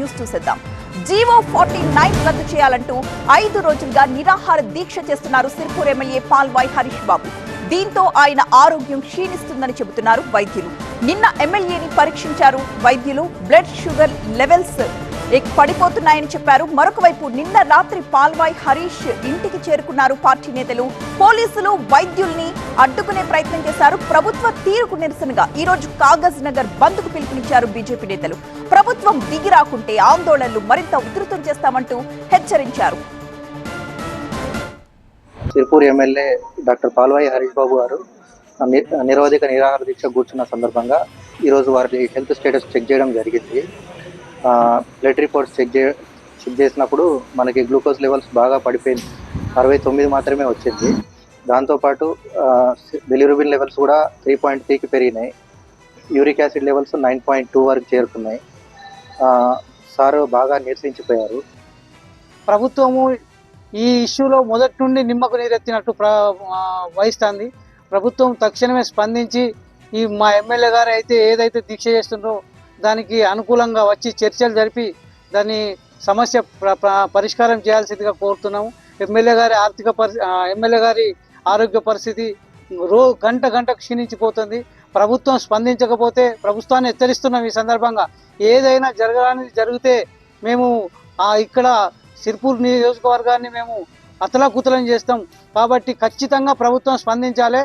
News చూసేద్దాం. GO forty nine రద్దు చేయాలంటూ ఐదు రోజులుగా నిరాహార దీక్ష చేస్తున్నారు సిర్పూర్ ఎమ్మెల్యే పాల్వాయ్ హరీష్ బాబు. దీంతో ఆయన ఆరోగ్యం క్షీణిస్తుందని చెబుతున్నారు వైద్యులు. నిన్న ఎమ్మెల్యేని పరీక్షించారు వైద్యులు. బ్లడ్ షుగర్ లెవెల్స్ పడిపోతున్నాయని చెప్పారు. మరొక వైపు నిన్న రాత్రి పాల్వాయ్ హరీష్ ఇంటికి చేరుకున్నారు. పార్టీ నేతలు పోలీసులు వైద్యుల్ని అడ్డుకునే ప్రయత్నం చేశారు. ప్రభుత్వ తీరుకు నిరసనగా ఈ రోజు కాగజ్ నగర్ బంద్కు పిలుపునిచ్చారు బీజేపీ నేతలు. ప్రభుత్వం దిగి రాకుంటే ఆందోళనలు మరింత ఉధృతం చేస్తామంటూ హెచ్చరించారు. సిర్పూర్ ఎమ్మెల్యే డాక్టర్ పాల్వాయి హరీష్ బాబు గారు ని- నిరాహార దీక్ష కూర్చున్న సందర్భంగా ఈరోజు వారి హెల్త్ స్టేటస్ చెక్ చేయడం జరిగింది. బ్లడ్ రిపోర్ట్స్ చెక్ చే చెక్ చేసినప్పుడు మనకి గ్లూకోజ్ లెవెల్స్ బాగా పడిపోయింది. అరవై తొమ్మిది మాత్రమే వచ్చింది. దాంతోపాటు బిలిరుబిన్ లెవెల్స్ కూడా త్రీ పాయింట్ త్రీకి పెరిగినాయి. Uric acid levels nine point two వరకు చేరుకున్నాయి. సారు సార్ బాగా నిరసించిపోయారు. ప్రభుత్వము ఈ ఇష్యూలో మొదటి నుండి నిమ్మకు నీరెత్తినట్టు ప్ర వహిస్తుంది. ప్రభుత్వం తక్షణమే స్పందించి ఈ మా ఎమ్మెల్యే గారు అయితే ఏదైతే దీక్ష చేస్తుండ్రో దానికి అనుకూలంగా వచ్చి చర్చలు జరిపి దాన్ని సమస్య పరిష్కారం చేయాల్సిందిగా కోరుతున్నాము. ఎమ్మెల్యే గారి ఆర్థిక పరి ఎమ్మెల్యే గారి ఆరోగ్య పరిస్థితి రో గంట గంట క్షీణించిపోతుంది. ప్రభుత్వం స్పందించకపోతే ప్రభుత్వాన్ని హెచ్చరిస్తున్నాం ఈ సందర్భంగా. ఏదైనా జరగడానికి జరిగితే మేము ఇక్కడ సిర్పూర్ నియోజకవర్గాన్ని మేము అతలాకుతలం చేస్తాం. కాబట్టి ఖచ్చితంగా ప్రభుత్వం స్పందించాలి.